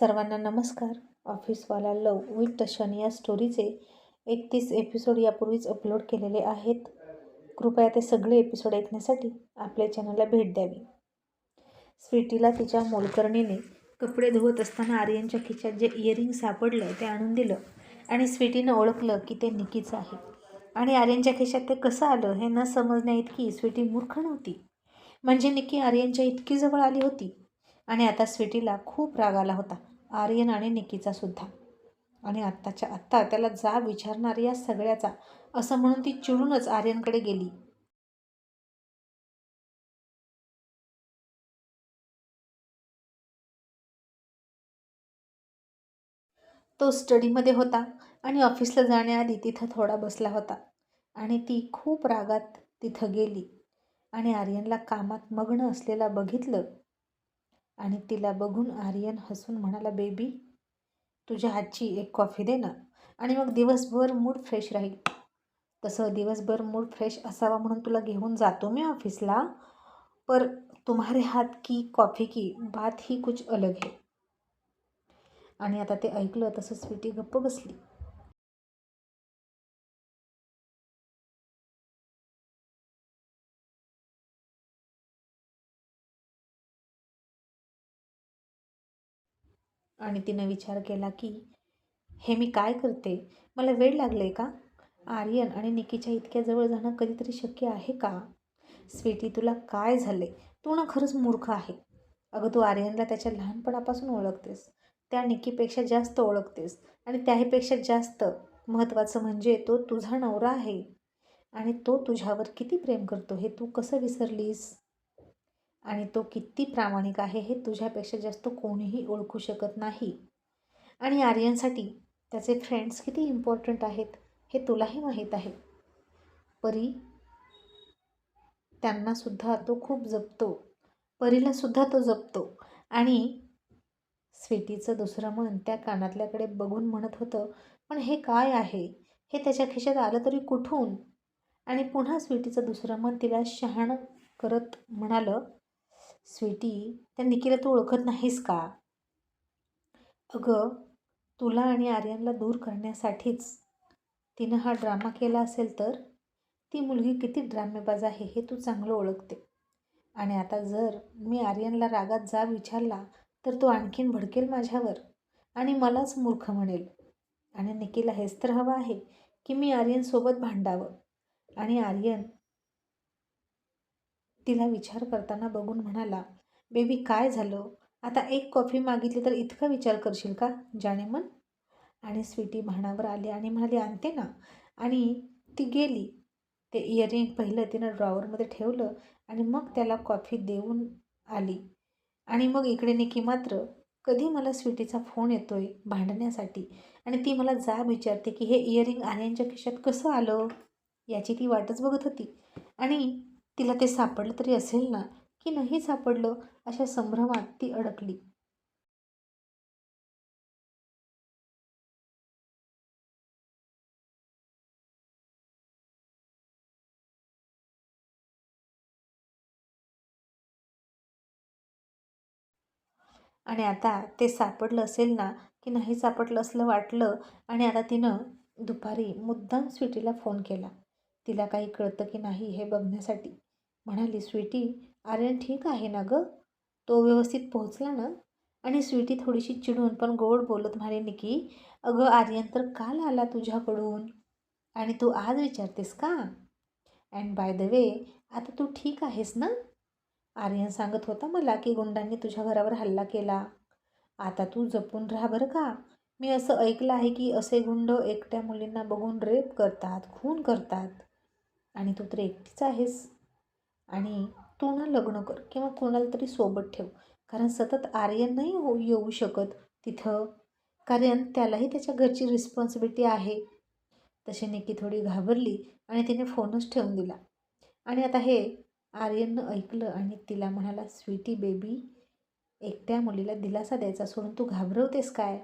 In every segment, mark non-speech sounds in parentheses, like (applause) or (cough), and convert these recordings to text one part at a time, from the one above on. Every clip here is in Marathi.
सर्वांना नमस्कार. ऑफिसवाला लव विथ टशन या स्टोरीचे एकतीस एपिसोड यापूर्वीच अपलोड केलेले आहेत. कृपया ते सगळे एपिसोड ऐकण्यासाठी आपल्या चॅनलला भेट द्यावी. स्वीटीला तिच्या मोलकर्णीने कपडे धुवत असताना आर्यनच्या खिच्यात जे इयरिंग सापडलं ते आणून दिलं आणि स्वीटीनं ओळखलं की ते निकीचं आहे. आणि आर्यनच्या खिशात ते कसं आलं हे न समजण्या इतकी स्वीटी मूर्ख नव्हती. म्हणजे निकी आर्यनच्या इतकी जवळ आली होती. आणि आता स्वीटीला खूप राग आला होता आर्यन आणि निकीचा सुद्धा. आणि आत्ताच्या आत्ता त्याला जा विचारणार या सगळ्याचा असं म्हणून ती चिडूनच आर्यनकडे गेली. तो स्टडीमध्ये होता आणि ऑफिसला जाण्याआधी तिथं थोडा बसला होता. आणि ती खूप रागात तिथं गेली. आणि आर्यनला कामात मग्न असलेला बघितलं आणि तिला बघून आर्यन हसून म्हणाला बेबी तुझ्या हातची एक कॉफी दे ना. आणि मग दिवसभर मूड फ्रेश राहील. तसं दिवसभर मूड फ्रेश असावा म्हणून तुला घेऊन जातो मी ऑफिसला पर तुम्हारे हात की कॉफी की बात ही कुछ अलग है. आणि आता ते ऐकलं तसं स्वीटी गप्प बसली. आणि तिनं विचार केला की हे मी काय करते? मला वेळ आहे का? आर्यन आणि निकीच्या इतक्या जवळ जाणं कधीतरी शक्य आहे का? स्वीटी तुला काय झाले तू ना खरंच मूर्ख आहे. अगं तू आर्यनला त्याच्या लहानपणापासून ओळखतेस. त्या निकीपेक्षा जास्त ओळखतेस. आणि त्याहीपेक्षा जास्त महत्त्वाचं म्हणजे तो तुझा नवरा आहे. आणि तो तुझ्यावर किती प्रेम करतो हे तू कसं विसरलीस? आणि तो किती प्रामाणिक आहे हे तुझ्यापेक्षा जास्त कोणीही ओळखू शकत नाही. आणि आर्यनसाठी त्याचे फ्रेंड्स किती इम्पॉर्टंट आहेत हे तुलाही माहीत आहे. परी त्यांनासुद्धा तो खूप जपतो. परीलासुद्धा तो जपतो. आणि स्वीटीचं दुसरं मन त्या कानातल्याकडे बघून म्हणत होतं पण हे काय आहे? हे त्याच्या खिशात आलं तरी कुठून? आणि पुन्हा स्वीटीचं दुसरं मन तिला शहाणं करत म्हणालं स्वीटी त्या निकीला तू ओळखत नाहीस का? अगं तुला आणि आर्यनला दूर करण्यासाठीच तिनं हा ड्रामा केला असेल तर? ती मुलगी किती ड्रामेबाज आहे हे तू चांगलं ओळखते. आणि आता जर मी आर्यनला रागात जा विचारला तर तो आणखीन भडकेल माझ्यावर. आणि मलाच मूर्ख म्हणेल. आणि निकीला हेच तर हवं आहे की मी आर्यनसोबत भांडावं. आणि आर्यन तिला विचार करताना बघून म्हणाला बेबी काय झालं? आता एक कॉफी मागितली तर इतका विचार करशील का? जाणे मन. आणि स्वीटी भाणावर आली आणि म्हणाली आणते ना. आणि ती गेली. ते इयरिंग पहिलं तिनं ड्रॉवरमध्ये ठेवलं आणि मग त्याला कॉफी देऊन आली. आणि मग इकडे निकी मात्र कधी मला स्वीटीचा फोन येतोय भांडण्यासाठी? आणि ती मला जा विचारते की हे इयरिंग आर्यांच्या खिशात कसं आलं? याची ती वाटच बघत होती. आणि तिला ते सापडलं तरी असेल ना की नाही सापडलं अशा संभ्रमात ती अडकली. आणि आता ते सापडलं असेल ना की नाही सापडलं असलं वाटलं आणि आता तिनं दुपारी मुद्दाम स्वीटीला फोन केला. तिला काही कळतं की नाही हे बघण्यासाठी. म्हणाली स्वीटी आर्यन ठीक आहे ना गं? तो व्यवस्थित पोहोचला ना? आणि स्वीटी थोडीशी चिडून पण गोड बोलत म्हणाली की अगं आर्यन तर काल आला तुझ्याकडून. आणि तू आज विचारतेस का? अँड बाय द वे आता तू ठीक आहेस ना? आर्यन सांगत होता मला की गुंडांनी तुझ्या घरावर हल्ला केला. आता तू जपून राहा बरं का. मी असं ऐकलं आहे की असे गुंड एकट्या मुलींना बघून रेप करतात खून करतात. आणि तू तर एकटीच आहेस. आणि तू ना लग्न कर किंवा कोणाला तरी सोबत ठेव. कारण सतत आर्यन नाही हो येऊ शकत तिथं. कारण त्यालाही त्याच्या घरची रिस्पॉन्सिबिलिटी आहे. तशी निकी थोडी घाबरली आणि तिने फोनच ठेवून दिला. आणि आता हे आर्यननं ऐकलं आणि तिला म्हणाला स्वीटी बेबी एकट्या मुलीला दिलासा द्यायचा सोडून तू घाबरवतेस काय?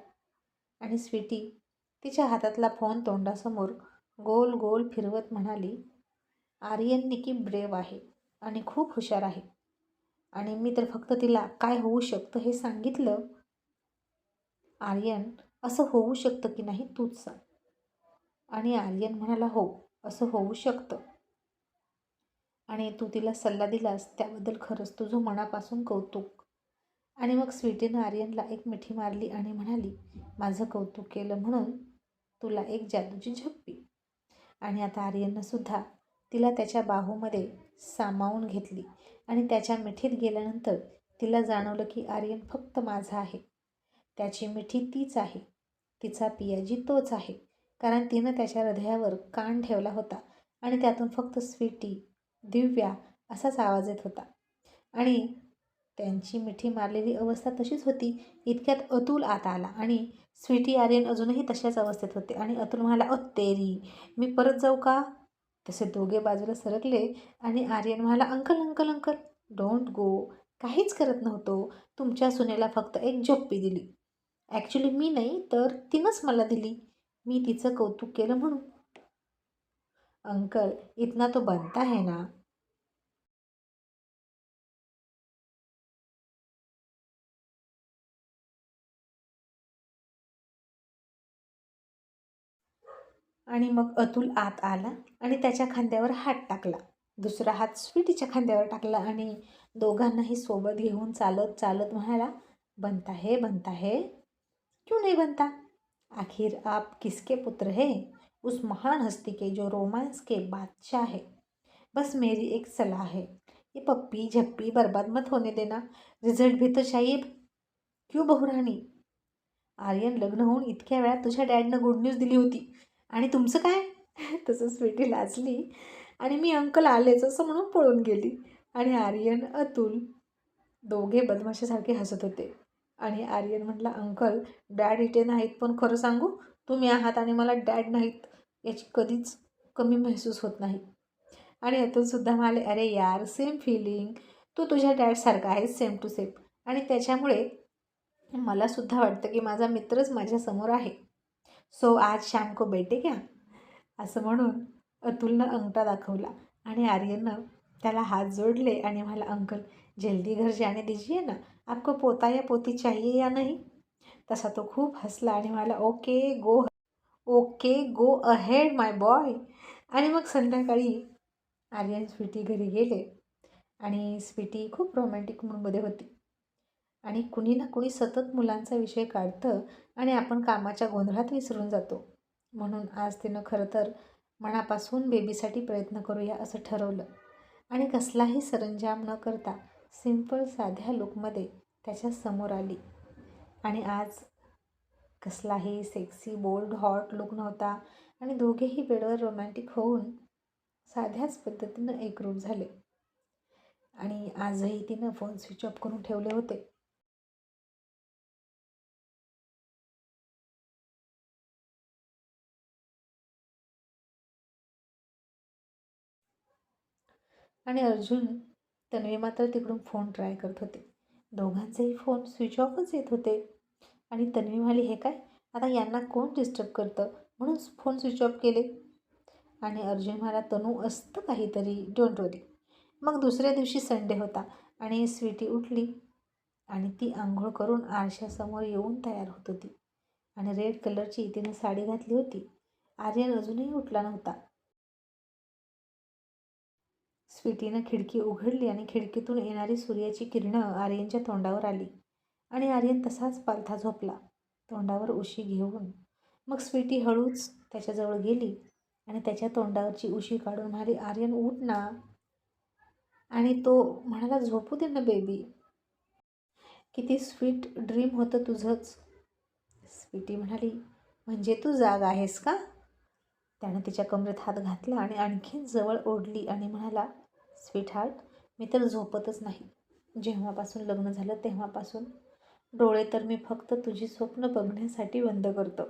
आणि स्वीटी तिच्या हातातला फोन तोंडासमोर गोल गोल फिरवत म्हणाली आर्यन निकी ब्रेव आहे. आणि खूप हुशार आहे. आणि मी तर फक्त तिला काय होऊ शकतं हे सांगितलं. आर्यन असं होऊ शकतं की नाही तूच सांग. आणि आर्यन म्हणाला हो असं होऊ शकतं. आणि तू तिला सल्ला दिलास त्याबद्दल खरंच तुझं मनापासून कौतुक. आणि मग स्वीटीनं आर्यनला एक मिठी मारली आणि म्हणाली माझं कौतुक केलं म्हणून तुला एक जादूची झप्पी. आणि आता आर्यननं सुद्धा तिला त्याच्या बाहूमध्ये सामावून घेतली आणि त्याच्या मिठीत गेल्यानंतर तिला जाणवलं की आर्यन फक्त माझा आहे. त्याची मिठी तीच आहे. तिचा पियाजी तोच आहे. कारण तिनं त्याच्या हृदयावर कान ठेवला होता आणि त्यातून फक्त स्वीटी दिव्या असाच आवाज येत होता. आणि त्यांची मिठी मारलेली अवस्था तशीच होती. इतक्यात अतुल आत आला आणि स्वीटी आर्यन अजूनही तशाच अवस्थेत होते आणि अतुल म्हणाला अ तेरी मी परत जाऊ का? तसे दोघे बाजूला सरकले आणि आर्यन म्हणाला uncle uncle uncle don't go काहीच करत नव्हतो. तुमच्या सुनेला फक्त एक जप्पी दिली. ॲक्च्युली मी नाही तर तिनंच मला दिली. मी तिचं कौतुक केलं म्हणून. अंकल इतना तो बनता है ना? आणि मग अतुल आत आला आणि त्याच्या खांद्यावर हात टाकला. दुसरा हात स्वीटीच्या खांद्यावर टाकला आणि दोघांनाही सोबत घेऊन चालत चालत म्हणाला बनता है बनता है. क्यों नहीं बनता? आखिर आप किसके पुत्र हैं? उस महान हस्ती के जो रोमांस के बादशाह है। बस मेरी एक सलाह है। ये पप्पी झप्पी बर्बाद मत होने देना। रिझल्ट भी तो चाहिए। क्यों बहुराणी आर्यन लग्न होऊन इतक्या वेळात तुझ्या डॅडनं गुड न्यूज दिली होती. आणि तुमचं काय? (laughs) तसं स्वीटी लाजली. आणि मी अंकल आलेच असं म्हणून पळून गेली. आणि आर्यन अतुल दोघे बदमाशासारखे हसत होते. आणि आर्यन म्हटला अंकल डॅड इथे नाहीत पण खरं सांगू तुम्ही आहात आणि मला डॅड नाहीत याची कधीच कमी महसूस होत नाही. आणि अतुलसुद्धा म्हणाले अरे यार सेम फिलिंग तू तुझ्या डॅडसारखा आहेस सेम टू सेम आणि त्याच्यामुळे मलासुद्धा वाटतं की माझा मित्रच माझ्यासमोर आहे. सो आज शाम को बेटे घ्या असं म्हणून अतुलनं अंगठा दाखवला आणि आर्यननं त्याला हात जोडले आणि मला अंकल जल्दी घर जाने दीजिए ना. आपको पोता या पोती चाहिए या नाही? तसा तो खूप हसला आणि मला okay go okay go ahead my boy आणि मग संध्याकाळी आर्यन स्वीटी घरी गेले आणि स्वीटी खूप रोमॅन्टिक मूडमध्ये होती. आणि कुणी ना कुणी सतत मुलांचा विषय काढतं आणि आपण कामाच्या गोंधळात विसरून जातो. म्हणून आज तिनं खरं तर मनापासून बेबीसाठी प्रयत्न करूया असं ठरवलं. आणि कसलाही सरंजाम न करता सिंपल साध्या लुकमध्ये त्याच्यासमोर आली. आणि आज कसलाही सेक्सी बोल्ड हॉट लुक नव्हता आणि दोघेही बेडवर रोमॅन्टिक होऊन साध्याच पद्धतीनं एकरूप झाले. आणि आजही तिनं फोन स्विच ऑफ करून ठेवले होते. आणि अर्जुन तन्वी मात्र तिकडून फोन ट्राय करत होते. दोघांचेही फोन स्विच ऑफच येत होते. आणि तन्वी म्हणाली हे काय? आता यांना कोण डिस्टर्ब करतं? म्हणून फोन स्विच ऑफ केले. आणि अर्जुन म्हणाला तनू असतं काहीतरी. डोंट वरी मग दुसऱ्या दिवशी संडे होता आणि स्वीटी उठली आणि ती आंघोळ करून आरशासमोर येऊन तयार होत होती. आणि रेड कलरची तिनं साडी घातली होती. आर्यन अजूनही उठला नव्हता. स्वीटीनं खिडकी उघडली आणि खिडकीतून येणारी सूर्याची किरणं आर्यनच्या तोंडावर आली. आणि आर्यन तसाच पालथा झोपला तोंडावर उशी घेऊन. मग स्वीटी हळूच त्याच्याजवळ गेली आणि त्याच्या तोंडावरची उशी काढून म्हणाली आर्यन उठ ना. आणि तो म्हणाला झोपू दे ना बेबी. किती स्वीट ड्रीम होतं तुझंच. स्वीटी म्हणाली म्हणजे तू जाग आहेस का? त्यानं तिच्या कमरेत हात घातला आणि आणखीन जवळ ओढली आणि म्हणाला स्वीट हार्ट मी तर झोपतच नाही. जेव्हापासून लग्न झालं तेव्हापासून. डोळे तर मी फक्त तुझी स्वप्न बघण्यासाठी बंद करतो.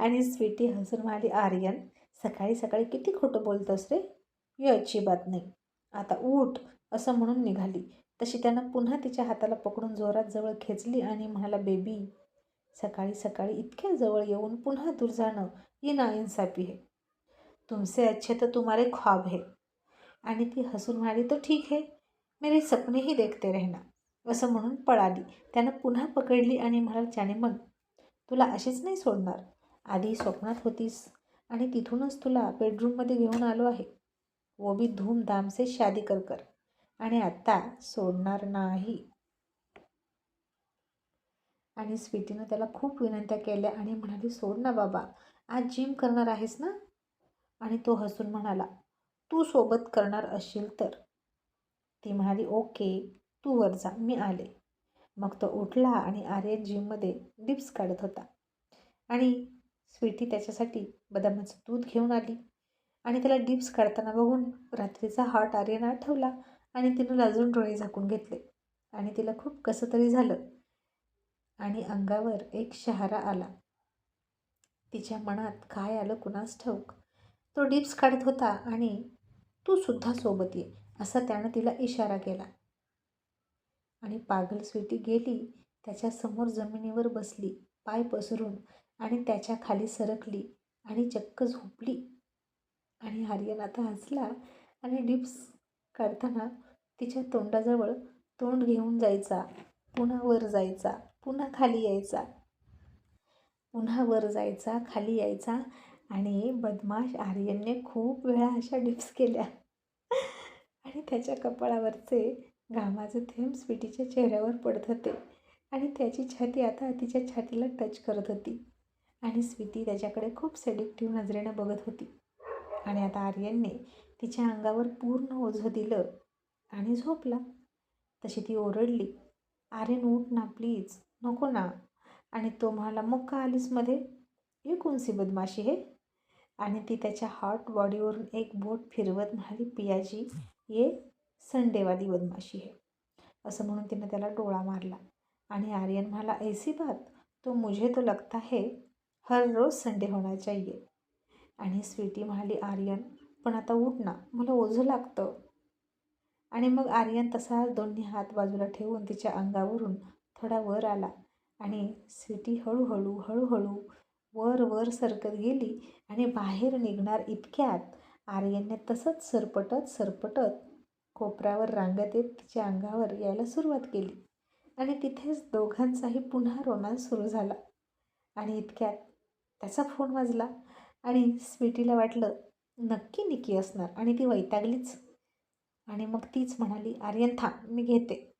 आणि स्वीटी हसून म्हणाली आर्यन सकाळी सकाळी किती खोटं बोलतोस रे? ही अजिबात नाही. आता उठ असं म्हणून निघाली. तशी त्यानं पुन्हा तिच्या हाताला पकडून जोरात जवळ खेचली आणि म्हणाला बेबी सकाळी सकाळी इतक्या जवळ येऊन पुन्हा दूर जाणं ही नाइन्साफी आहे. तुमसे अच्छे तर तुम्हारे ख्वाब है. आणि ती हसून म्हणाली तो ठीक आहे. मेरे सपनेही देखते रहना. असं म्हणून पळाली. त्यानं पुन्हा पकडली आणि म्हणाल त्याने मग. तुला अशीच नाही सोडणार. आधी स्वप्नात होतीस आणि तिथूनच तुला बेडरूममध्ये घेऊन आलो आहे. वो भी धूमधाम से शादी कर कर. आणि आत्ता सोडणार नाही. आणि स्वीटीनं त्याला खूप विनंत्या केल्या आणि म्हणाली सोड ना बाबा. आज जिम करणार आहेस ना? आणि तो हसून म्हणाला तू सोबत करणार असशील तर. ती म्हणाली ओके तू वर जा. मी आले. मग तो उठला आणि आर्यन जिममध्ये डिप्स काढत होता. आणि स्वीटी त्याच्यासाठी बदामाचं दूध घेऊन आली. आणि त्याला डिप्स काढताना बघून रात्रीचा हार्ट आर्यन आठवला आणि तिनं लाजून डोळे झाकून घेतले. आणि तिला खूप कसं तरी झालं. आणि अंगावर एक शहारा आला. तिच्या मनात काय आलं कुणास ठाऊक? तो डिप्स काढत होता आणि तू सुद्धा सोबत ये असा त्यानं तिला इशारा केला. आणि पागल स्वीटी गेली त्याच्यासमोर जमिनीवर बसली पाय पसरून आणि त्याच्याखाली सरकली आणि चक्क झोपली. आणि आर्यन आता हसला आणि डिप्स काढताना तिच्या तोंडाजवळ तोंड घेऊन जायचा पुन्हा वर जायचा पुन्हा खाली यायचा पुन्हा वर जायचा खाली यायचा आणि बदमाश आर्यनने खूप वेळा अशा डिप्स केल्या. आणि त्याच्या कपाळावरचे घामाचे थेंब स्वीटीच्या चेहऱ्यावर पडत होते. आणि त्याची छाती आता तिच्या छातीला टच करत होती. आणि स्वीटी त्याच्याकडे खूप सेडिक्टिव्ह नजरेनं बघत होती. आणि आता आर्यनने तिच्या अंगावर पूर्ण ओझं दिलं आणि झोपला. तशी ती ओरडली आर्यन उठ ना प्लीज नको ना. आणि तो म्हणाला मग का आलीसमध्ये? कोणसी बदमाशी हे? आणि ती त्याच्या हॉट बॉडीवरून एक बोट फिरवत म्हणाली पियाजी ये संडेवाली बदमाशी है. असं म्हणून तिनं त्याला डोळा मारला. आणि आर्यन म्हणाला ऐसी बात? तो मुझे तो लगता है हर रोज संडे होना चाहिए. आणि स्वीटी म्हणाली आर्यन पण आता उठ ना मला ओझं लागतं. आणि मग आर्यन तसा दोन्ही हात बाजूला ठेवून तिच्या अंगावरून थोडा वर आला आणि स्वीटी हळूहळू हळूहळू वर वर सरकत गेली आणि बाहेर निघणार इतक्यात आर्यनने तसंच सरपटत सरपटत कोपऱ्यावर रांगत येत तिच्या अंगावर यायला सुरुवात केली. आणि तिथेच दोघांचाही पुन्हा रोमांस सुरू झाला. आणि इतक्यात त्याचा फोन वाजला आणि स्वीटीला वाटलं नक्की निकी असणार आणि ती वैतागलीच. आणि मग तीच म्हणाली आर्यन थांब मी घेते.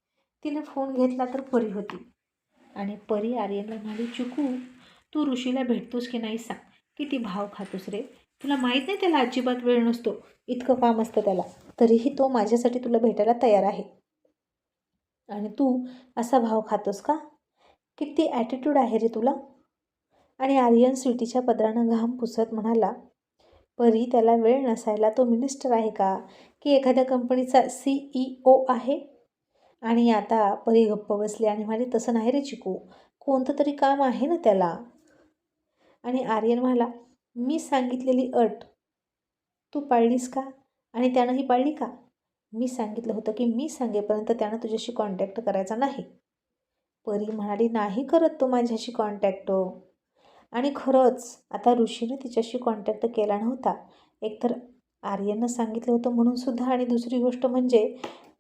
तिने फोन घेतला तर परी होती. आणि परी आर्यनला म्हणाली चुकू तू ऋषीला भेटतोस की नाही सांग. किती भाव खातोस रे. तुला माहीत नाही त्याला अजिबात वेळ नसतो. इतकं काम असतं त्याला. तरीही तो माझ्यासाठी तुला भेटायला तयार आहे. आणि तू असा भाव खातोस का? किती ॲटिट्यूड आहे रे तुला. आणि आर्यन स्वीटीच्या पदरानं घाम पुसत म्हणाला परी त्याला वेळ नसायला तो मिनिस्टर आहे का? की एखाद्या कंपनीचा सी ई ओ आहे? आणि आता परी गप्प बसली आणि म्हणाली तसं नाही रे चिकू. कोणतं तरी काम आहे ना त्याला. आणि आर्यन म्हणाला मी सांगितलेली अट तू पाळलीस का? आणि त्यानंही पाळली का? मी सांगितलं होतं की मी सांगेपर्यंत त्यानं तुझ्याशी कॉन्टॅक्ट करायचा नाही. परी म्हणाली नाही करत तो माझ्याशी कॉन्टॅक्ट आणि खरंच आता ऋषीनं तिच्याशी कॉन्टॅक्ट केला नव्हता. एकतर आर्यननं सांगितलं होतं म्हणूनसुद्धा आणि दुसरी गोष्ट म्हणजे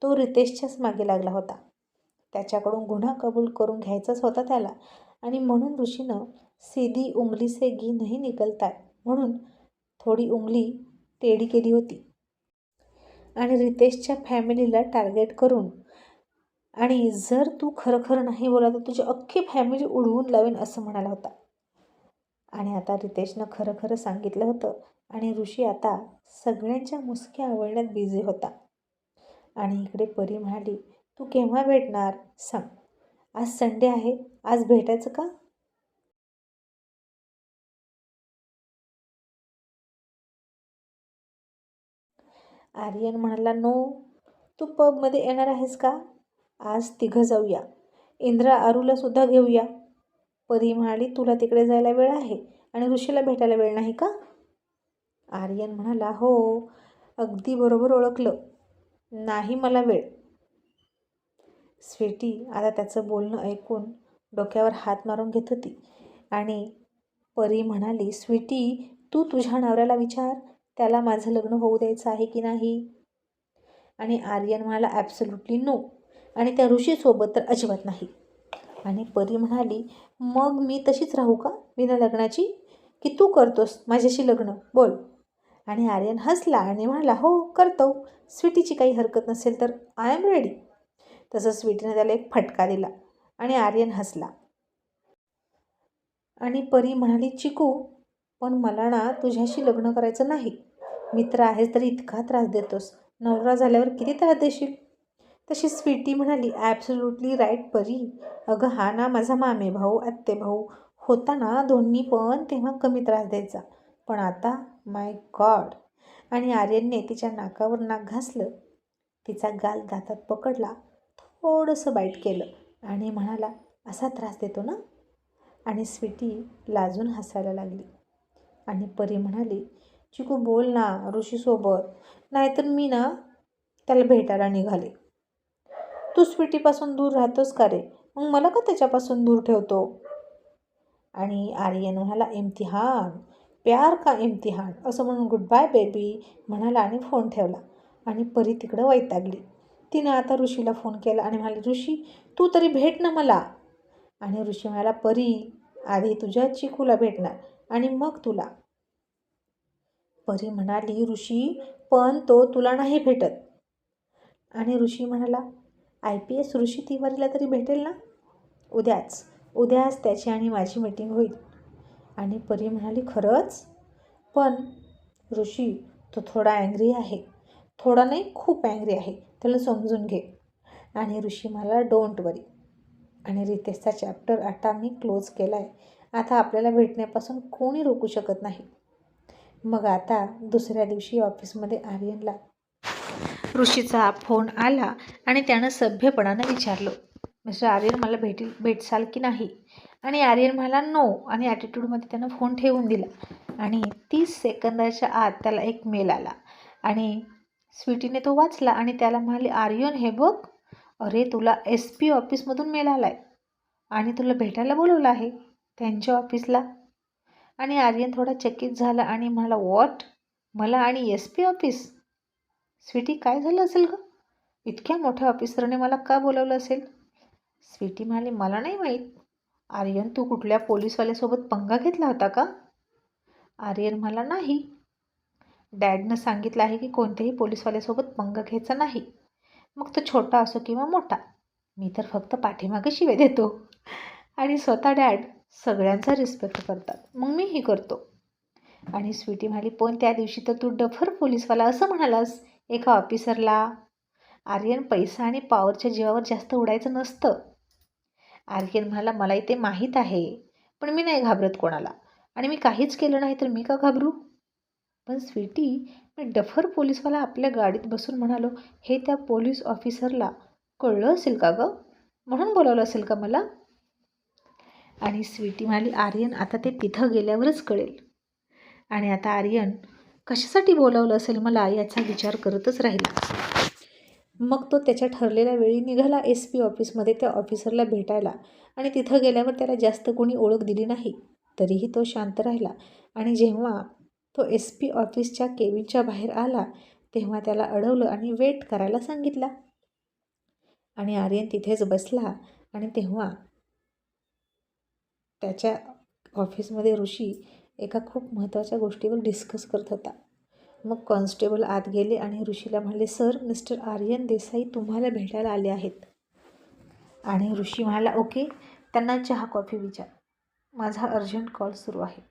तो रितेशच्याच मागे लागला होता. त्याच्याकडून गुन्हा कबूल करून घ्यायचाच होता त्याला. आणि म्हणून ऋषीनं सीधी उंगली से घी नाही निकलता म्हणून थोडी उंगली टेडी केली होती. आणि रितेशच्या फॅमिलीला टार्गेट करून आणि जर तू खरं खरं नाही बोला तर तुझी अख्खी फॅमिली उडवून लावेन असं म्हणाला होता. आणि आता रितेशनं खरं खरं सांगितलं होतं आणि ऋषी आता सगळ्यांच्या मुसक्या आवडण्यात बिझी होता. आणि इकडे परी म्हणाली तू केव्हा भेटणार? सांग. आज संडे आहे. आज भेटायचं का? आर्यन म्हणाला नो तू पबमध्ये येणार आहेस का? आज तिघं जाऊया. इंद्रा आरूला सुद्धा घेऊया. परी म्हणाली तुला तिकडे जायला वेळ आहे आणि ऋषीला भेटायला वेळ नाही का? आर्यन म्हणाला हो अगदी बरोबर ओळखलं. नाही मला वेळ. स्वीटी आता त्याचं बोलणं ऐकून डोक्यावर हात मारून घेत होती आणि परी म्हणाली स्वीटी तू तुझ्या नवऱ्याला विचार. त्याला माझं लग्न होऊ द्यायचं आहे की नाही? आणि आर्यन म्हणाला ॲब्सोल्युटली नो आणि त्या ऋषीसोबत तर अजिबात नाही. आणि परी म्हणाली मग मी तशीच राहू का? विना लग्नाची? की तू करतोस माझ्याशी लग्न? बोल. आणि आर्यन हसला आणि म्हणाला हो करतो. स्वीटीची काही हरकत नसेल तर आय एम रेडी तसं स्वीटीने त्याला एक फटका दिला आणि आर्यन हसला. आणि परी म्हणाली चिकू पण मला ना तुझ्याशी लग्न करायचं नाही. मित्र आहेस तरी इतका त्रास देतोस. नवरा झाल्यावर किती त्रास देशील? तशी स्वीटी म्हणाली ॲब्सोल्युटली राईट परी. अगं हा ना माझा मामे भाऊ आत्ते भाऊ होता ना दोन्ही पण तेव्हा कमी त्रास द्यायचा. पण आता माय गॉड आणि आर्यनने तिच्या नाकावर नाक घासलं. तिचा गाल दातात पकडला थोडंसं बाईट केलं आणि म्हणाला असा त्रास देतो ना? आणि स्वीटी लाजून हसायला लागली. आणि परी म्हणाली चिकू बोल ना ऋषीसोबत नाहीतर मी ना त्याला भेटायला निघाले. तू स्वीटीपासून दूर राहतोस का रे? मग मला का त्याच्यापासून दूर ठेवतो? आणि आर्यन म्हणाला इम्तिहान प्यार का इम्तिहान? असं म्हणून गुड बाय बेबी म्हणाला आणि फोन ठेवला. आणि परी तिकडं वैतागली. तिनं आता ऋषीला फोन केला आणि म्हणाली ऋषी तू तरी भेट ना मला. आणि ऋषी म्हणाला परी आधी तुझ्या चिकूला भेटणार आणि मग तुला. परी म्हणाली ऋषी पण तो तुला नाही भेटत. आणि ऋषी म्हणाला आय पी एस ऋषी तिवारीला तरी भेटेल ना? उद्याच उद्याच त्याची आणि माझी मीटिंग होईल. आणि परी म्हणाली खरंच? पण ऋषी तो थोडा अँग्री आहे. थोडा नाही खूप अँग्री आहे. त्याला समजून घे. आणि ऋषी मला डोंट वरी आणि रितेशचा चॅप्टर आता मी क्लोज केला आहे आता आपल्याला भेटण्यापासून कोणी रोखू शकत नाही. मग आता दुसऱ्या दिवशी ऑफिसमध्ये आर्यनला. ऋषीचा फोन आला आणि त्यानं सभ्यपणानं विचारलं मिस्टर आर्यन मला भेटील भेटसाल की नाही? आणि आर्यन म्हणाला नो. आणि ॲटिट्यूडमध्ये त्यानं फोन ठेवून दिला आणि तीस सेकंदाच्या आत त्याला एक मेल आला आणि स्वीटीने तो वाचला आणि त्याला म्हणाले आर्यन हे बघ अरे तुला एस पी ऑफिसमधून मेल आला आहे आणि तुला भेटायला बोलवलं आहे. त्यांच्या ऑफिसला आणि आर्यन थोडा चकित झाला आणि म्हणाला वॉट मला आणि एस पी ऑफिस स्वीटी काय झालं असेल गं? इतक्या मोठ्या ऑफिसरने मला का बोलावलं असेल? स्वीटी म्हणाली मला नाही माहीत. आर्यन तू कुठल्या पोलीसवाल्यासोबत पंगा घेतला होता का? आर्यन मला नाही. डॅडनं सांगितलं आहे की कोणत्याही पोलीसवाल्यासोबत पंगा घ्यायचा नाही. मग तो छोटा असो किंवा मोठा मी तर फक्त पाठीमागे शिवे देतो. आणि स्वतः डॅड सगळ्यांचा रिस्पेक्ट करतात. मग मीही करतो. आणि स्वीटी म्हणाली पण त्या दिवशी तर तू डफर पोलीसवाला असं म्हणालास एका ऑफिसरला आर्यन पैसा आणि पॉवरच्या जीवावर जास्त उडायचं नसतं. आर्यन म्हणाला मला इथे माहीत आहे पण मी नाही घाबरत कोणाला. आणि मी काहीच केलं नाही तर मी का घाबरू? पण स्वीटी मी डफर पोलीसवाला आपल्या गाडीत बसून म्हणालो हे त्या पोलीस ऑफिसरला कळलं असेल का गं? म्हणून बोलावलं असेल का मला? आणि स्वीटी म्हणाली आर्यन आता ते तिथं गेल्यावरच कळेल. आणि आता आर्यन कशासाठी बोलावलं असेल मला याचा विचार करतच राहिला. मग तो त्याच्या ठरलेल्या वेळी निघाला एस पी ऑफिसमध्ये त्या ऑफिसरला भेटायला आणि तिथं गेल्यावर त्याला जास्त कोणी ओळख दिली नाही. तरीही तो शांत राहिला आणि जेव्हा तो एस पी ऑफिसच्या केबिनच्या बाहेर आला तेव्हा त्याला अडवलं आणि वेट करायला सांगितला. आणि आर्यन तिथेच बसला आणि तेव्हा त्याच्या ऑफिसमध्ये ऋषी एका खूप महत्त्वाच्या गोष्टीवर डिस्कस करत होता. मग कॉन्स्टेबल आत गेले आणि ऋषीला म्हणाले सर मिस्टर आर्यन देसाई तुम्हाला भेटायला आले आहेत. आणि ऋषी म्हणाला ओके त्यांना चहा कॉफी विचार. माझा अर्जंट कॉल सुरू आहे.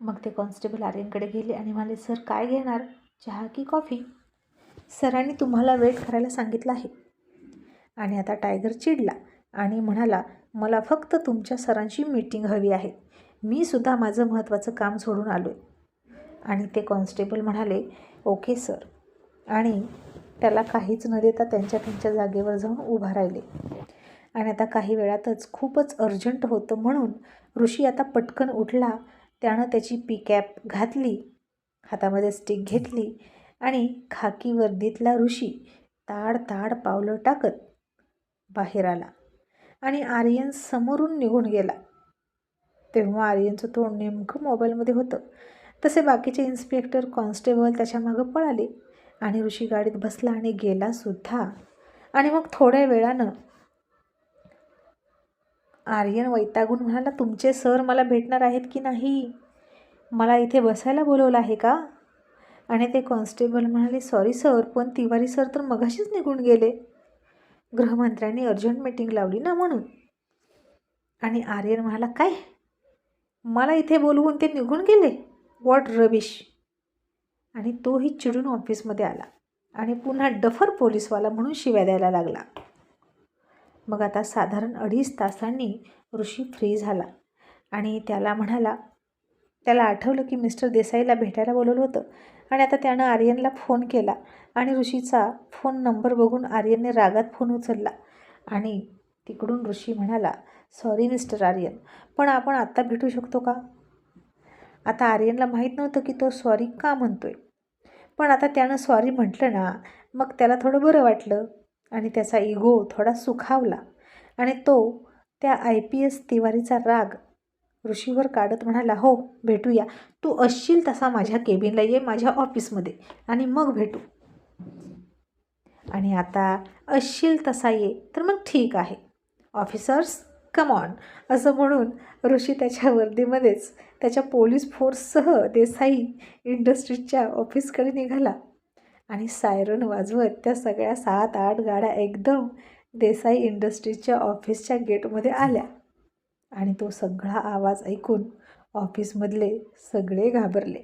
मग ते कॉन्स्टेबल आर्यनकडे गेले आणि म्हणाले सर काय घेणार? चहा की कॉफी? सरांनी तुम्हाला वेट करायला सांगितलं आहे. आणि आता टायगर चिडला आणि म्हणाला मला फक्त तुमच्या सरांची मीटिंग हवी आहे. मी सुद्धा माझं महत्त्वाचं काम सोडून आलो आहे आणि ते कॉन्स्टेबल म्हणाले ओके सर. आणि त्याला काहीच न देता त्यांच्या त्यांच्या जागेवर जाऊन उभा राहिले. आणि आता काही वेळातच खूपच अर्जंट होतं म्हणून ऋषी आता पटकन उठला त्यानं त्याची पी कॅप घातली हातामध्ये स्टिक घेतली आणि खाकी वर्दीतला ऋषी ताड ताड पावलं टाकत बाहेर आला. आणि आर्यन समोरून निघून गेला. तेव्हा आर्यनचं तोंड नेमकं मोबाईलमध्ये होतं. तसे बाकीचे इन्स्पेक्टर कॉन्स्टेबल त्याच्या मागं पळाले आणि ऋषी गाडीत बसला आणि गेलासुद्धा आणि मग थोड्या वेळानं आर्यन वैतागून म्हणाला तुमचे सर मला भेटणार आहेत की नाही? मला इथे बसायला बोलवलं आहे का? आणि ते कॉन्स्टेबल म्हणाले सॉरी सर पण तिवारी सर तर मघाशीच निघून गेले. गृहमंत्र्यांनी अर्जंट मीटिंग लावली ना म्हणून. आणि आर्यन म्हणाला काय? मला इथे बोलवून ते निघून गेले? वॉट रबिश आणि तोही चिडून ऑफिसमध्ये आला आणि पुन्हा डफर पोलीसवाला म्हणून शिव्या द्यायला लागला. मग आता साधारण अडीच तासांनी ऋषी फ्री झाला आणि त्याला म्हणाला त्याला आठवलं की मिस्टर देसाईला भेटायला बोलवलं होतं. आणि आता त्यानं आर्यनला फोन केला आणि ऋषीचा फोन नंबर बघून आर्यनने रागात फोन उचलला. आणि तिकडून ऋषी म्हणाला सॉरी मिस्टर आर्यन पण आपण आत्ता भेटू शकतो का? आता आर्यनला माहीत नव्हतं की तो सॉरी का म्हणतोय. पण आता त्यानं सॉरी म्हटलं ना मग त्याला थोडं बरं वाटलं आणि त्याचा इगो थोडा सुखावला. आणि तो त्या आय पी एस तिवारीचा राग ऋषीवर काढत म्हणाला हो भेटूया. तू असशील तसा माझ्या केबिनला ये माझ्या ऑफिसमध्ये आणि मग भेटू. आणि आता असशील तसा ये तर मग ठीक आहे. ऑफिसर्स कम ऑन असं म्हणून ऋषी त्याच्या वर्दीमध्येच त्याच्या पोलीस फोर्ससह देसाई इंडस्ट्रीजच्या ऑफिसकडे निघाला. आणि सायरन वाजवत त्या सगळ्या सात आठ गाड्या एकदम देसाई इंडस्ट्रीजच्या ऑफिसच्या गेटमध्ये आल्या. आणि तो सगळा आवाज ऐकून ऑफिसमधले सगळे घाबरले.